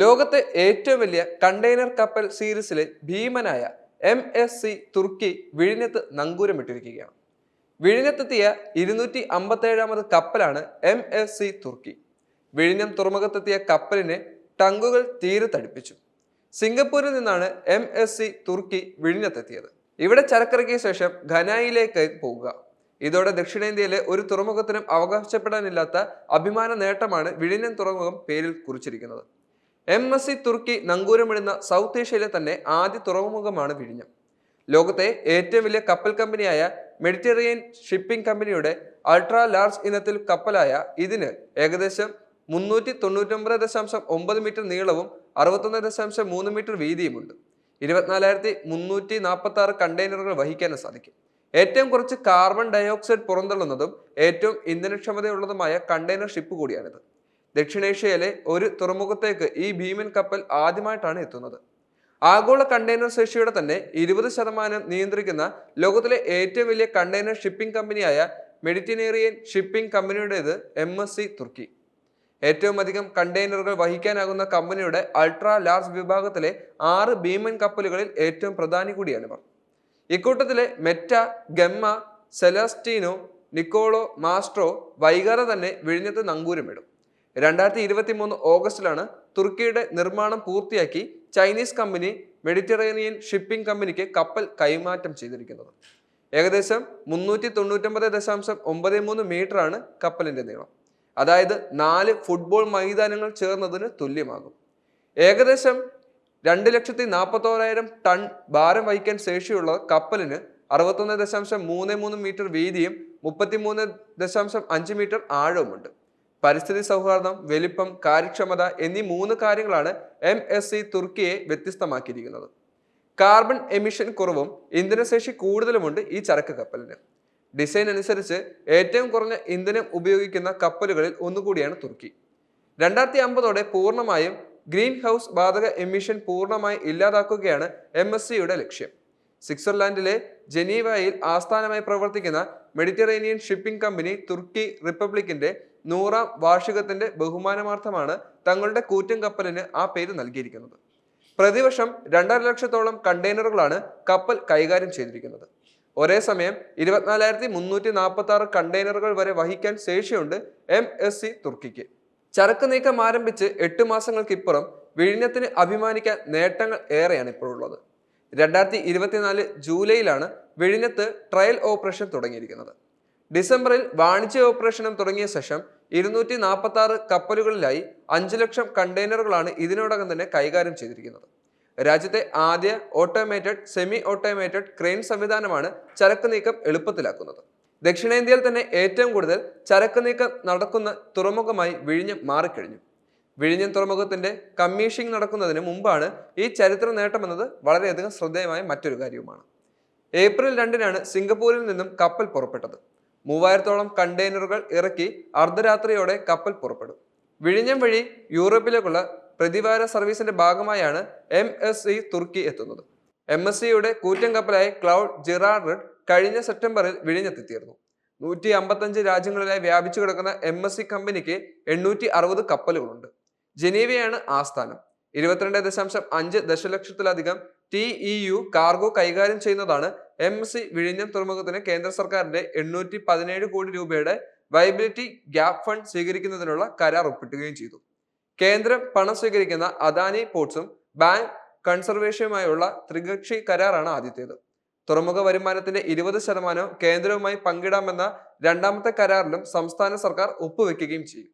ലോകത്തെ ഏറ്റവും വലിയ കണ്ടെയ്നർ കപ്പൽ സീരീസിലെ ഭീമനായ എം എസ് സി തുർക്കി വിഴിഞ്ഞത്ത് നങ്കൂരമിട്ടിരിക്കുകയാണ്. വിഴിഞ്ഞത്തെത്തിയ ഇരുന്നൂറ്റി അമ്പത്തേഴാമത് കപ്പലാണ് എം എസ് സി തുർക്കി. വിഴിഞ്ഞം തുറമുഖത്തെത്തിയ കപ്പലിനെ ടങ്കുകൾ തീരത്തടിപ്പിച്ചു സിംഗപ്പൂരിൽ നിന്നാണ് എം എസ് സി തുർക്കി വിഴിഞ്ഞത്തെത്തിയത്. ഇവിടെ ചരക്കിറക്കിയ ശേഷം ഘനായിലേക്ക് പോവുക. ഇതോടെ ദക്ഷിണേന്ത്യയിലെ ഒരു തുറമുഖത്തിനും അവകാശപ്പെടാനില്ലാത്ത അഭിമാന നേട്ടമാണ് വിഴിഞ്ഞം തുറമുഖം പേരിൽ കുറിച്ചിരിക്കുന്നത്. എം എസ് സി തുർക്കി നങ്കൂരമിടുന്ന സൗത്ത് ഏഷ്യയിലെ തന്നെ ആദ്യ തുറമുഖമാണ് വിഴിഞ്ഞം. ലോകത്തെ ഏറ്റവും വലിയ കപ്പൽ കമ്പനിയായ മെഡിറ്ററേനിയൻ ഷിപ്പിംഗ് കമ്പനിയുടെ അൾട്രാ ലാർജ് ഇനത്തിൽ കപ്പലായ ഇതിന് ഏകദേശം മുന്നൂറ്റി തൊണ്ണൂറ്റൊമ്പത് ദശാംശം ഒമ്പത് മീറ്റർ നീളവും അറുപത്തൊന്ന് ദശാംശം മൂന്ന് മീറ്റർ വീതിയുമുണ്ട്. ഇരുപത്തിനാലായിരത്തി മുന്നൂറ്റി നാൽപ്പത്തി ആറ് കണ്ടെയ്നറുകൾ വഹിക്കാനും സാധിക്കും. ഏറ്റവും കുറച്ച് കാർബൺ ഡയോക്സൈഡ് പുറന്തള്ളുന്നതും ഏറ്റവും ഇന്ധനക്ഷമതയുള്ളതുമായ കണ്ടെയ്നർ ഷിപ്പ് കൂടിയാണിത്. ദക്ഷിണേഷ്യയിലെ ഒരു തുറമുഖത്തേക്ക് ഈ ഭീമൻ കപ്പൽ ആദ്യമായിട്ടാണ് എത്തുന്നത്. ആഗോള കണ്ടെയ്നർ ശേഷിയുടെ തന്നെ ഇരുപത് ശതമാനം നിയന്ത്രിക്കുന്ന ലോകത്തിലെ ഏറ്റവും വലിയ കണ്ടെയ്നർ ഷിപ്പിംഗ് കമ്പനിയായ മെഡിറ്ററേനിയൻ ഷിപ്പിംഗ് കമ്പനിയുടേത് എം എസ് സി തുർക്കി. ഏറ്റവും അധികം കണ്ടെയ്നറുകൾ വഹിക്കാനാകുന്ന കമ്പനിയുടെ അൾട്രാ ലാർജ് വിഭാഗത്തിലെ ആറ് ഭീമൻ കപ്പലുകളിൽ ഏറ്റവും പ്രധാനി കൂടിയാണിവർ ഇക്കൂട്ടത്തിലെ Meta Gamma Celestino Nicolo Mastro വൈകാതെ തന്നെ വിഴിഞ്ഞത്ത് നങ്കൂരമിടും. രണ്ടായിരത്തി ഇരുപത്തി മൂന്ന് ഓഗസ്റ്റിലാണ് തുർക്കിയുടെ നിർമ്മാണം പൂർത്തിയാക്കി ചൈനീസ് കമ്പനി മെഡിറ്ററേനിയൻ ഷിപ്പിംഗ് കമ്പനിക്ക് കപ്പൽ കൈമാറ്റം ചെയ്തിരിക്കുന്നത്. ഏകദേശം മുന്നൂറ്റി തൊണ്ണൂറ്റൊമ്പത് ദശാംശം ഒമ്പത് മൂന്ന് മീറ്ററാണ് കപ്പലിന്റെ നീളം. അതായത് നാല് ഫുട്ബോൾ മൈതാനങ്ങൾ ചേർന്നതിന് തുല്യമാകും. ഏകദേശം രണ്ട് ലക്ഷത്തി നാൽപ്പത്തോരായിരം ടൺ ഭാരം വഹിക്കാൻ ശേഷിയുള്ള കപ്പലിന് അറുപത്തൊന്ന് ദശാംശം മൂന്ന് മൂന്ന് മീറ്റർ വീതിയും മുപ്പത്തിമൂന്ന് ദശാംശം അഞ്ച് മീറ്റർ ആഴവുമുണ്ട്. പരിസ്ഥിതി സൗഹാർദ്ദം വലിപ്പം കാര്യക്ഷമത എന്നീ മൂന്ന് കാര്യങ്ങളാണ് എം എസ് സി തുർക്കിയെ വ്യത്യസ്തമാക്കിയിരിക്കുന്നത്. കാർബൺ എമിഷൻ കുറവും ഇന്ധനശേഷി കൂടുതലുമുണ്ട് ഈ ചരക്ക് കപ്പലിന്. ഡിസൈൻ അനുസരിച്ച് ഏറ്റവും കുറഞ്ഞ ഇന്ധനം ഉപയോഗിക്കുന്ന കപ്പലുകളിൽ ഒന്നുകൂടിയാണ് തുർക്കി. രണ്ടായിരത്തി അമ്പതോടെ പൂർണമായും ഗ്രീൻ ഹൗസ് വാതക എമിഷൻ പൂർണമായി ഇല്ലാതാക്കുകയാണ് എം എസ് സിയുടെ ലക്ഷ്യം. സ്വിറ്റ്സർലാൻഡിലെ ജനീവയിൽ ആസ്ഥാനമായി പ്രവർത്തിക്കുന്ന മെഡിറ്ററേനിയൻ ഷിപ്പിംഗ് കമ്പനി തുർക്കി റിപ്പബ്ലിക്കിന്റെ നൂറാം വാർഷികത്തിന്റെ ബഹുമാനമാർത്ഥമാണ് തങ്ങളുടെ കൂറ്റൻ കപ്പലിന് ആ പേര് നൽകിയിരിക്കുന്നത്. പ്രതിവർഷം രണ്ടര ലക്ഷത്തോളം കണ്ടെയ്നറുകളാണ് കപ്പൽ കൈകാര്യം ചെയ്തിരിക്കുന്നത്. ഒരേ സമയം ഇരുപത്തിനാലായിരത്തി മുന്നൂറ്റി നാൽപ്പത്തി ആറ് കണ്ടെയ്നറുകൾ വരെ വഹിക്കാൻ ശേഷിയുണ്ട് എം എസ് സി തുർക്കിക്ക്. ചരക്ക് നീക്കം ആരംഭിച്ച് എട്ട് മാസങ്ങൾക്കിപ്പുറം വിഴിഞ്ഞത്തിന് അഭിമാനിക്കാൻ നേട്ടങ്ങൾ ഏറെയാണ് ഇപ്പോഴുള്ളത്. രണ്ടായിരത്തി ഇരുപത്തിനാല് ജൂലൈയിലാണ് വിഴിഞ്ഞത്ത് ട്രയൽ ഓപ്പറേഷൻ തുടങ്ങിയിരിക്കുന്നത്. ഡിസംബറിൽ വാണിജ്യ ഓപ്പറേഷനും തുടങ്ങിയ ശേഷം ഇരുന്നൂറ്റി നാൽപ്പത്തി ആറ് കപ്പലുകളിലായി അഞ്ചു ലക്ഷം കണ്ടെയ്നറുകളാണ് ഇതിനോടകം തന്നെ കൈകാര്യം ചെയ്തിരിക്കുന്നത്. രാജ്യത്തെ ആദ്യ ഓട്ടോമേറ്റഡ് സെമി ഓട്ടോമേറ്റഡ് ക്രെയിൻ സംവിധാനമാണ് ചരക്ക് നീക്കം എളുപ്പത്തിലാക്കുന്നത്. ദക്ഷിണേന്ത്യയിൽ തന്നെ ഏറ്റവും കൂടുതൽ ചരക്ക് നീക്കം നടക്കുന്ന തുറമുഖമായി വിഴിഞ്ഞം മാറിക്കഴിഞ്ഞു. വിഴിഞ്ഞം തുറമുഖത്തിന്റെ കമ്മീഷിംഗ് നടക്കുന്നതിന് മുമ്പാണ് ഈ ചരിത്ര നേട്ടമെന്നത് വളരെയധികം ശ്രദ്ധേയമായ മറ്റൊരു കാര്യവുമാണ്. ഏപ്രിൽ രണ്ടിനാണ് സിംഗപ്പൂരിൽ നിന്നും കപ്പൽ പുറപ്പെട്ടത്. മൂവായിരത്തോളം കണ്ടെയ്നറുകൾ ഇറക്കി അർദ്ധരാത്രിയോടെ കപ്പൽ പുറപ്പെടും. വിഴിഞ്ഞം വഴി യൂറോപ്പിലേക്കുള്ള പ്രതിവാര സർവീസിന്റെ ഭാഗമായാണ് എം എസ് സി തുർക്കി എത്തുന്നത്. എം എസ് സിയുടെ കൂറ്റൻ കപ്പലായ ക്ലൗഡ് ജിറാർഡ് കഴിഞ്ഞ സെപ്റ്റംബറിൽ വിഴിഞ്ഞെത്തിത്തീർന്നു നൂറ്റി അമ്പത്തഞ്ച് രാജ്യങ്ങളിലായി വ്യാപിച്ചു കിടക്കുന്ന എം എസ് സി കമ്പനിക്ക് എണ്ണൂറ്റി അറുപത് കപ്പലുകളുണ്ട്. ജനീവയാണ് ആസ്ഥാനം. ഇരുപത്തിരണ്ട് ദശാംശം അഞ്ച് ദശലക്ഷത്തിലധികം ടി ഇ യു കാർഗോ കൈകാര്യം ചെയ്യുന്നതാണ്. എം സി വിഴിഞ്ഞം തുറമുഖത്തിന് കേന്ദ്ര സർക്കാരിന്റെ എണ്ണൂറ്റി പതിനേഴ് കോടി രൂപയുടെ വൈബിലിറ്റി ഗ്യാപ് ഫണ്ട് സ്വീകരിക്കുന്നതിനുള്ള കരാർ ഒപ്പിട്ടുകയും ചെയ്തു. കേന്ദ്രം പണം സ്വീകരിക്കുന്ന അദാനി പോർട്സും ബാങ്ക് കൺസർവേഷനുമായുള്ള ത്രികക്ഷി കരാറാണ് ആദ്യത്തേത്. തുറമുഖ വരുമാനത്തിന്റെ ഇരുപത് ശതമാനവും കേന്ദ്രവുമായി പങ്കിടാമെന്ന രണ്ടാമത്തെ കരാറിലും സംസ്ഥാന സർക്കാർ ഒപ്പുവെക്കുകയും ചെയ്യും.